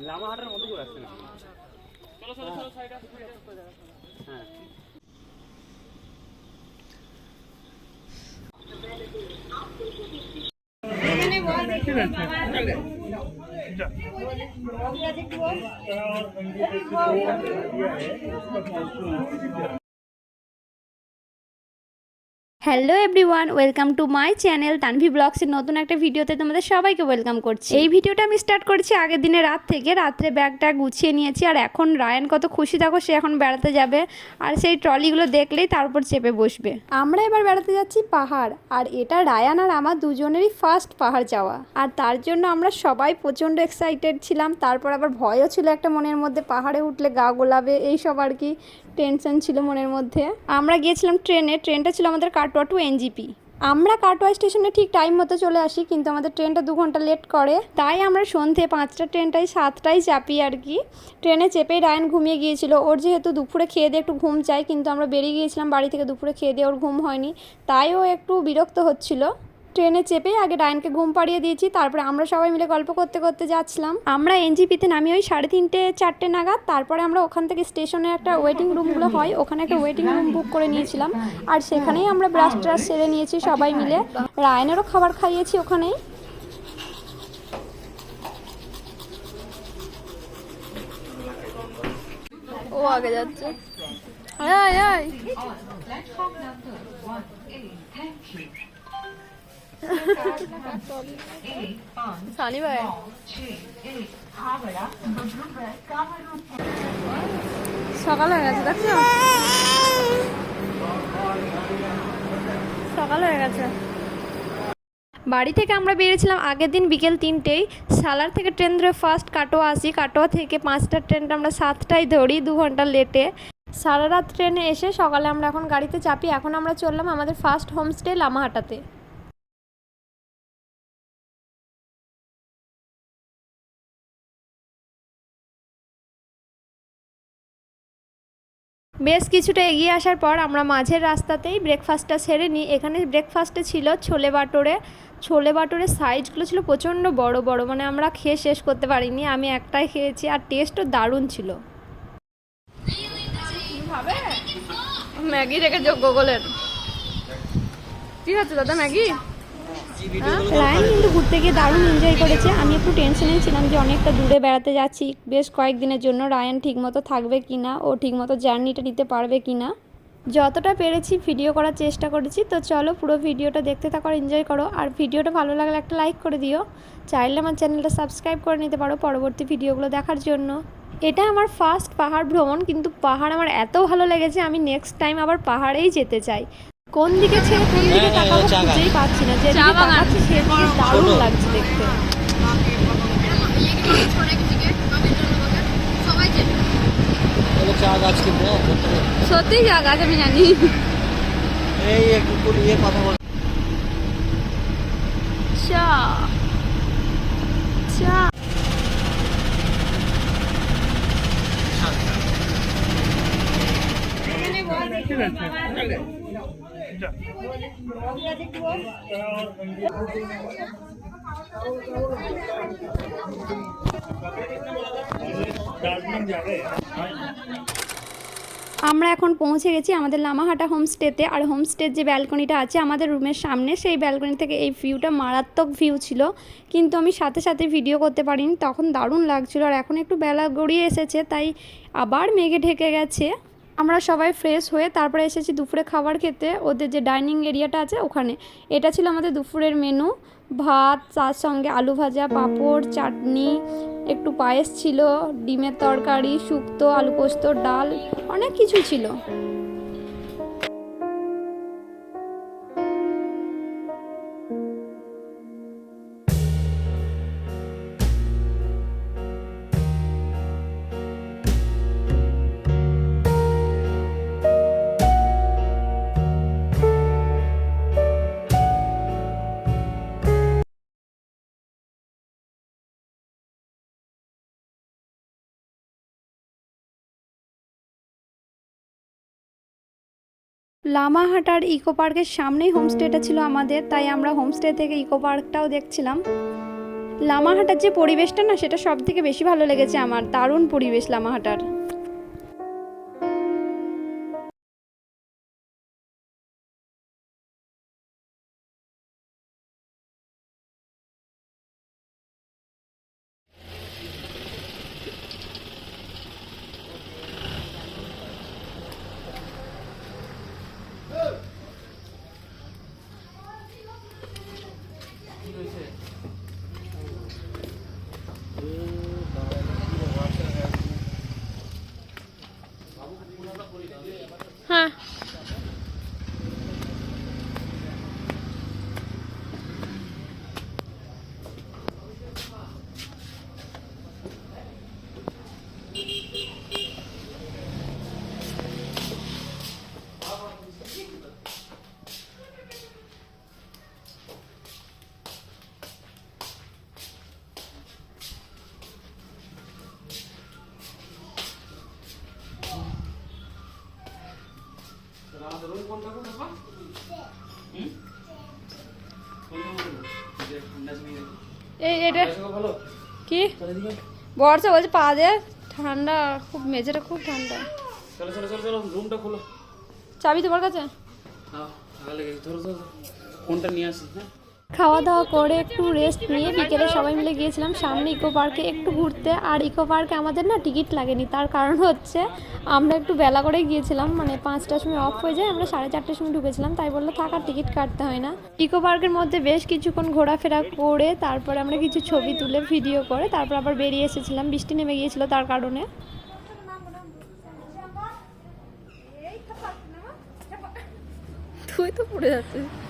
লামাহাটার মতো করে আসছে না হ্যাঁ। Hello everyone, welcome to my channel Tanvi ব্লগসের নতুন একটা ভিডিওতে তোমাদের সবাইকে ওয়েলকাম করছি। এই ভিডিওটা আমি স্টার্ট করেছি আগের দিনে রাত থেকে। রাত্রে ব্যাগটা গুছিয়ে নিয়েছি আর এখন রায়ান কত খুশি থাকো সে এখন বেড়াতে যাবে আর সেই ট্রলিগুলো দেখলেই তারপর চেপে বসবে। আমরা এবার বেড়াতে যাচ্ছি পাহাড় আর এটা রায়ান আর আমার দুজনেরই ফার্স্ট পাহাড় যাওয়া। আর তার জন্য আমরা সবাই প্রচণ্ড এক্সাইটেড ছিলাম, তারপর আবার ভয়ও ছিল একটা মনের মধ্যে, পাহাড়ে উঠলে গা গোলাবে, এইসব আর কি টেনশন ছিল মনের মধ্যে। আমরা গিয়েছিলাম ট্রেনে, ট্রেনটা ছিল আমাদের কাটোয়া টু এনজিপি। আমরা কাটোয়া স্টেশনে ঠিক টাইম মতো চলে আসি, কিন্তু আমাদের ট্রেনটা দু ঘণ্টা লেট করে। তাই আমরা সন্ধে পাঁচটা, ট্রেনটাই সাতটায় চাপি আর কি। ট্রেনে চেপেই রায়ন ঘুমিয়ে গিয়েছিল। ওর যেহেতু দুপুরে খেয়ে দিয়ে একটু ঘুম চাই, কিন্তু আমরা বেরিয়ে গিয়েছিলাম বাড়ি থেকে, দুপুরে খেয়ে দিয়ে ওর ঘুম হয়নি। তাই ও একটু বিরক্ত হচ্ছিল। ট্রেনে চেপে আগে ডায়নকে ঘুম পাড়িয়ে দিয়েছি তারপরে আমরা সবাই মিলে গল্প করতে করতে যাচ্ছিলাম। আমরা এনজিপিতে নামি ওই সাড়ে তিনটে চারটে নাগাদ তারপরে আমরা ওখান থেকে স্টেশনে একটা ওয়েটিং রুমগুলো হয় ওখানে একটা ওয়েটিং রুম বুক করে নিয়েছিলাম। আর সেখানেই আমরা ব্রাশ ট্রাশ সেরে নিয়েছি সবাই মিলে। রায়নেরও খাবার খাইয়েছি ওখানেই। ও আগে যাচ্ছে। আয় আয় সকাল হয়ে গেছে, দেখছ? সকাল হয়ে গেছে। বাড়ি থেকে আমরা বেরিয়েছিলাম আগের দিন বিকেল তিনটেই। সালার থেকে ট্রেন ধরে ফার্স্ট কাটোয়া আসি। কাটোয়া থেকে পাঁচটার ট্রেনটা আমরা সাতটায় ধরি, দু ঘণ্টা লেটে সারা রাত ট্রেনে এসে সকালে আমরা এখন গাড়িতে চাপি, এখন আমরা চললাম আমাদের ফার্স্ট হোমস্টে লামাহাটাতে। বেশ কিছুটা এগিয়ে আসার পর আমরা মাঝের রাস্তাতেই ব্রেকফাস্টটা সেরে নিই। এখানে ব্রেকফাস্টে ছিল ছোলে বাটোরে। ছোলে বাটোরের সাইজগুলো ছিল প্রচণ্ড বড় বড় মানে আমরা খেয়ে শেষ করতে পারিনি। আমি একটাই খেয়েছি আর টেস্টও দারুণ ছিল। ম্যাগি রেখে যোগ্য গোলের কি হচ্ছে দাদা, ম্যাগি? রায়ন কিন্তু ঘুরতে গিয়ে দারুণ এনজয় করেছে। আমি একটু টেনশনে ছিলাম যে অনেকটা দূরে বেড়াতে যাচ্ছি। বেশ কয়েকদিনের জন্য রায়ান ঠিকমতো থাকবে কি না ও ঠিকমতো জার্নিটা নিতে পারবে কি না যতটা পেরেছি ভিডিও করার চেষ্টা করেছি। তো চলো পুরো ভিডিওটা দেখতে থাকো এনজয় করো। আর ভিডিওটা ভালো লাগলে একটা লাইক করে দিও। চাইলে আমার চ্যানেলটা সাবস্ক্রাইব করে নিতে পারো পরবর্তী ভিডিওগুলো দেখার জন্য। এটা আমার ফার্স্ট পাহাড় ভ্রমণ কিন্তু পাহাড় আমার এত ভালো লেগেছে আমি নেক্সট টাইম আবার পাহাড়েই যেতে চাই। কোন দিকে ছেড়ে কোন দিকে তাকাবো খুঁজেই পাচ্ছি না। যে তাকাচ্ছি সেদিকে দারুণ লাগছে দেখতে। চা গাছ। সত্যি যা গাছ আমি জানি। এই একটু করে ইয়ে কথা বল। চা। চা। আমরা এখন পৌঁছে গেছি আমাদের লামাহাটা হোমস্টেতে। আর হোমস্টের যে ব্যালকনিটা আছে আমাদের রুমের সামনে, সেই ব্যালকনি থেকে এই ভিউটা মারাত্মক ভিউ ছিল। কিন্তু আমি সাথে সাথে ভিডিও করতে পারিনি, তখন দারুণ লাগছিল। আর এখন একটু বেলা গড়িয়ে এসেছে, তাই আবার মেঘে ঢেকে গেছে। আমরা সবাই ফ্রেশ হয়ে তারপরে এসেছি দুপুরে খাবার খেতে। ওদের যে ডাইনিং এরিয়াটা আছে ওখানে। এটা ছিল আমাদের দুপুরের মেনু ভাত, তার সঙ্গে আলু ভাজা, পাঁপড়, চাটনি, একটু পায়েস ছিল, ডিমের তরকারি, শুক্তো, আলু পোস্ত, ডাল, অনেক কিছু ছিল। লামাহাটার ইকো পার্কের সামনেই হোমস্টেটা ছিল আমাদের, তাই আমরা হোমস্টে থেকে ইকো পার্কটাও দেখছিলাম। লামাহাটার যে পরিবেশটা না, সেটা সব থেকে বেশি ভালো লেগেছে আমার, দারুণ পরিবেশ লামাহাটার। এটা কি? বর্ষা বলছে পা দে ঠান্ডা খুব মেঝেটা খুব ঠান্ডা। চলো চলো চলো চলো রুমটা খোলো। চাবি তোমার কাছে? হ্যাঁ লেগেছে। ধরো ধরো কোনটা নিয়ে আসি হ্যাঁ? খাওয়া দাওয়া করে একটু রেস্ট নিয়ে বিকেলে সবাই মিলে গিয়েছিলাম সামনে ইকো পার্কে একটু ঘুরতে। আর ইকো পার্কে আমাদের না টিকিট লাগেনি, তার কারণ হচ্ছে আমরা একটু বেলা করে গিয়েছিলাম মানে পাঁচটার সময় অফ হয়ে যায়, আমরা সাড়ে চারটের সময় ঢুকেছিলাম, তাই বলল থাকার টিকিট কাটতে হয় না। ইকো পার্কের মধ্যে বেশ কিছুক্ষণ ঘোরাফেরা করে, তারপরে আমরা কিছু ছবি তুলে ভিডিও করে, তারপর আবার বেরিয়ে এসেছিলাম, বৃষ্টি নেমে গিয়েছিল তার কারণে। তুই তো পড়ে যাচ্ছিস।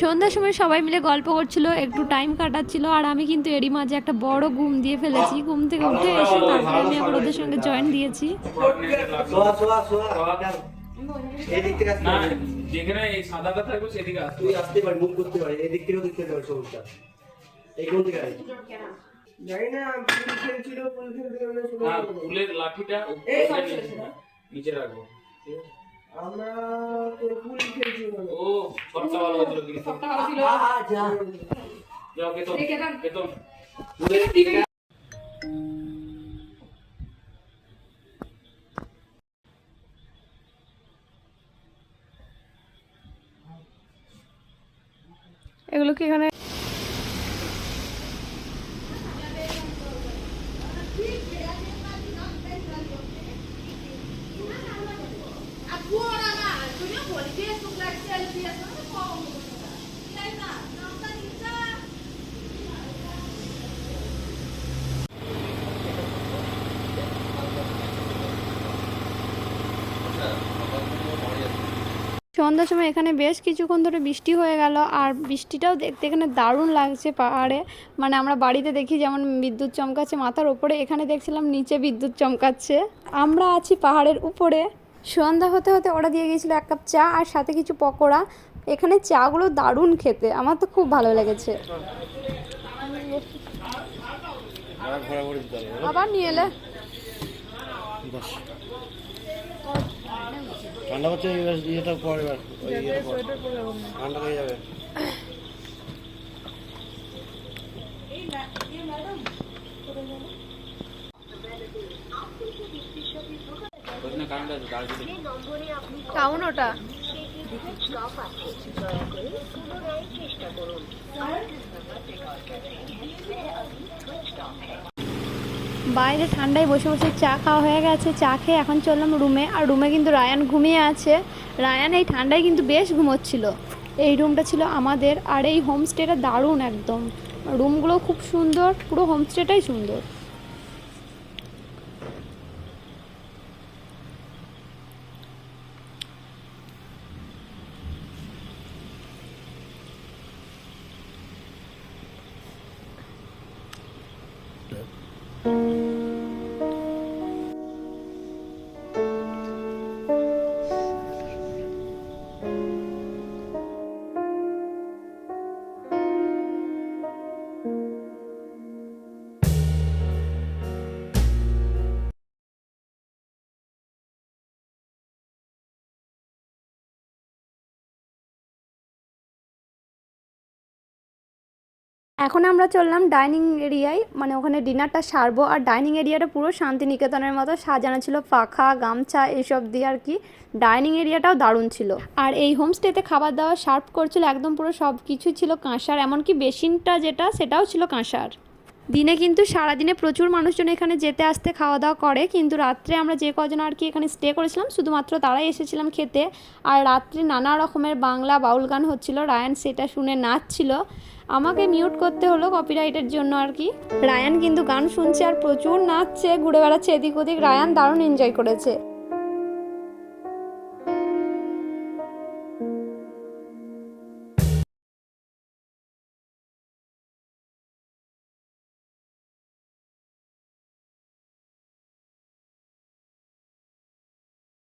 সন্ধ্যার সময় সবাই মিলে গল্প করছিল একটু টাইম কাটাচ্ছিল আর আমি কিন্তু এরই মাঝে একটা বড় ঘুম দিয়ে ফেলেছি। ঘুম থেকে উঠে এসে তারপরে আমি আবার ওদের সঙ্গে জয়েন দিয়েছি। যেখানে এই সাদাটা থাকবে সেদিকে তুই আসতে পারি মুখ করতে পারি এদিক থেকেও দেখতে পারি সবুজটা এই কোন দিকে আসি জানি না ফুল খেলছিল ফুল খেলতে গেলে শুধু হ্যাঁ ফুলের লাঠিটা উপরে নিচে রাখব আমরা তো ফুল খেলছি ও সবটা ভালো হয়েছিল কিন্তু। আ, আ, যা। যাও বেতন বেতন। ফুলের দিকে এগুলো কি এখানে সন্ধ্যার সময় এখানে বেশ কিছুক্ষণ ধরে বৃষ্টি হয়ে গেল আর বৃষ্টিটাও দেখতে এখানে দারুণ লাগছে পাহাড়ে। মানে আমরা বাড়িতে দেখি যেমন বিদ্যুৎ চমকাচ্ছে মাথার ওপরে এখানে দেখছিলাম নিচে বিদ্যুৎ চমকাচ্ছে। আমরা আছি পাহাড়ের উপরে। সন্ধ্যা হতে হতে ওরা দিয়ে গিয়েছিল এক কাপ চা আর সাথে কিছু পকোড়া। এখানে চাগুলো দারুণ খেতে আমার তো খুব ভালো লেগেছে। আবার নিয়ে এলে। ঠান্ডা হচ্ছে ইয়েটা পরে ওই ঠান্ডা হয়ে যাবে। দার্জিলিং ওটা? বাইরে ঠান্ডায় বসে বসে চা খাওয়া হয়ে গেছে, চা খেয়ে এখন চললাম রুমে। আর রুমে কিন্তু রায়ান ঘুমিয়ে আছে। রায়ান এই ঠান্ডায় কিন্তু বেশ ঘুমোচ্ছিল। এই রুমটা ছিল আমাদের। আর এই হোমস্টেটা দারুণ একদম। রুমগুলো খুব সুন্দর, পুরো হোমস্টেটাই সুন্দর। এখন আমরা চললাম ডাইনিং এরিয়ায় মানে ওখানে ডিনারটা সারবো। আর ডাইনিং এরিয়াটা পুরো শান্তিনিকেতনের মতো, সাজানো ছিল পাখা গামছা, এসব দিয়ে আর কি। ডাইনিং এরিয়াটাও দারুণ ছিল। আর এই হোমস্টেতে খাবার দাবার সার্ভ করছিল একদম পুরো সব কিছু ছিল কাঁসার, এমনকি বেসিনটা যেটা, সেটাও ছিল কাঁসার। দিনে কিন্তু সারাদিনে প্রচুর মানুষজন এখানে যেতে আসতে খাওয়া দাওয়া করে, কিন্তু রাত্রে আমরা যে কজন আর কি এখানে স্টে করেছিলাম, শুধুমাত্র তারাই এসেছিলাম খেতে। আর রাত্রে নানা রকমের বাংলা বাউল গান হচ্ছিল, রায়ান সেটা শুনে নাচছিল। আমাকে মিউট করতে হলো কপিরাইটের জন্য আর কি। রায়ান কিন্তু গান শুনছে আর প্রচুর নাচছে, ঘুরে বেড়াচ্ছে, এদিক ওদিক। রায়ান দারুণ এনজয় করেছে।